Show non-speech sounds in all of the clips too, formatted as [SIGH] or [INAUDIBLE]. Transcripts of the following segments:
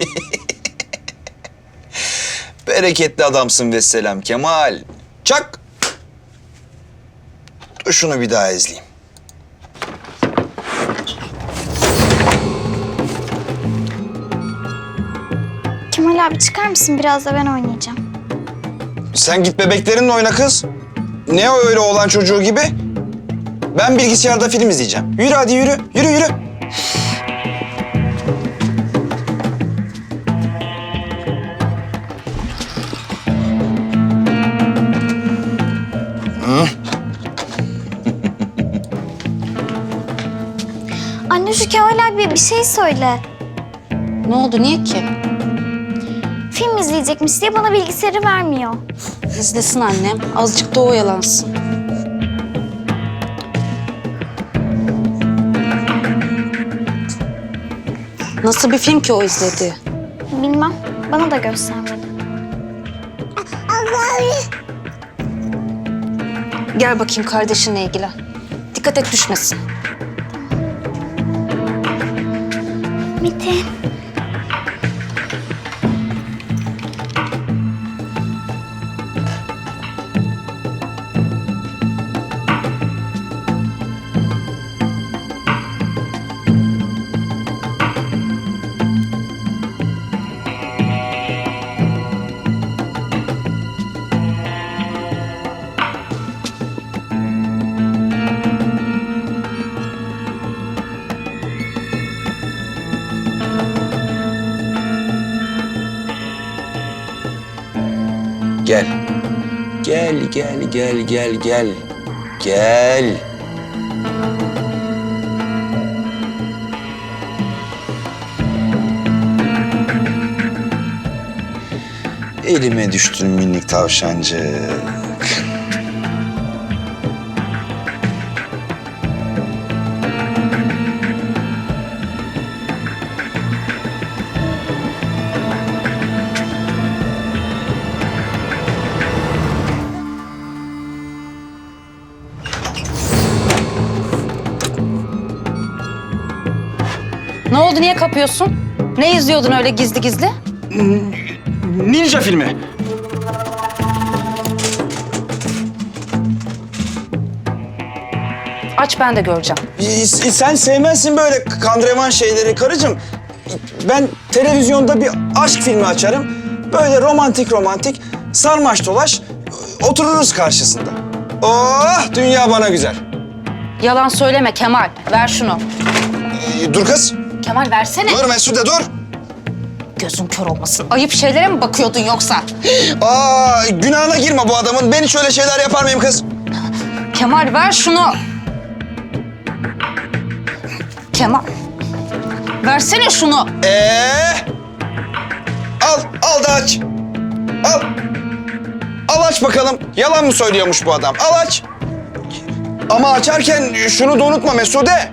[LAUGHS] Bereketli adamsın Vesselam Kemal. Çak. Dur şunu bir daha izleyeyim. Kemal abi çıkar mısın? Biraz da ben oynayacağım. Sen git bebeklerinle oyna kız. Ne o öyle olan çocuğu gibi? Ben bilgisayarda film izleyeceğim. Yürü hadi yürü. Yürü yürü. Abi bir şey söyle. Ne oldu niye ki? Film izleyecekmiş diye bana bilgisayarı vermiyor. İzlesin annem. Azıcık da o oyalansın. Nasıl bir film ki o izledi? Bilmem. Bana da göstermedi. Gel bakayım kardeşinle ilgilen. Dikkat et düşmesin. Metin. Gel. Gel, gel, gel, gel, gel. Gel. Elime düştün minik tavşancık. Ne oldu niye kapıyorsun? Ne izliyordun öyle gizli gizli? Ninja filmi. Aç ben de göreceğim. Y- Sen sevmezsin böyle kandrevan şeyleri karıcığım. Ben televizyonda bir aşk filmi açarım. Böyle romantik romantik sarmaş dolaş otururuz karşısında. Oh dünya bana güzel. Yalan söyleme Kemal. Ver şunu. Ee, dur kız. Kemal versene. Dur Mesude dur. Gözün kör olmasın. Ayıp şeylere mi bakıyordun yoksa? Aa günahına girme bu adamın. Ben hiç öyle şeyler yapar mıyım kız? Kemal ver şunu. Kemal. Versene şunu. Ee? Al, al da aç. Al. Al aç bakalım. Yalan mı söylüyormuş bu adam? Al aç. Ama açarken şunu da unutma Mesude.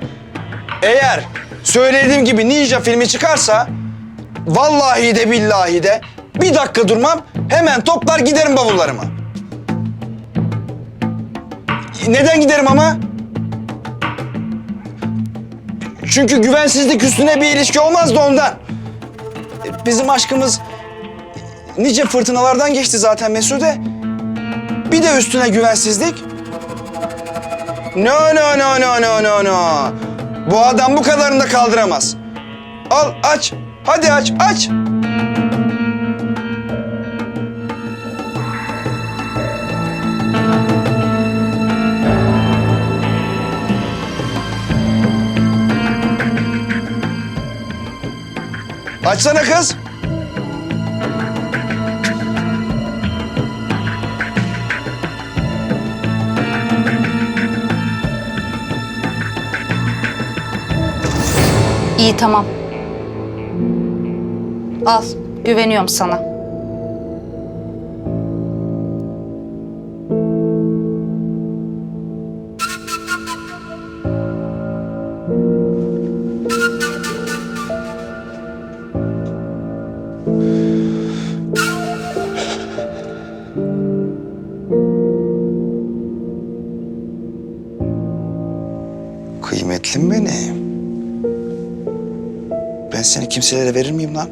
Eğer söylediğim gibi Ninja filmi çıkarsa... ...vallahi de billahi de bir dakika durmam. Hemen toplar giderim bavullarıma. Neden giderim ama? Çünkü güvensizlik üstüne bir ilişki olmaz da ondan. Bizim aşkımız nice fırtınalardan geçti zaten Mesude. Bir de üstüne güvensizlik. No no no no no no no. Bu adam bu kadarını da kaldıramaz. Al aç. Hadi aç aç. Açsana kız. İyi tamam. Al. Güveniyorum sana. Kıymetlim benim. Ben seni kimselere verir miyim lan?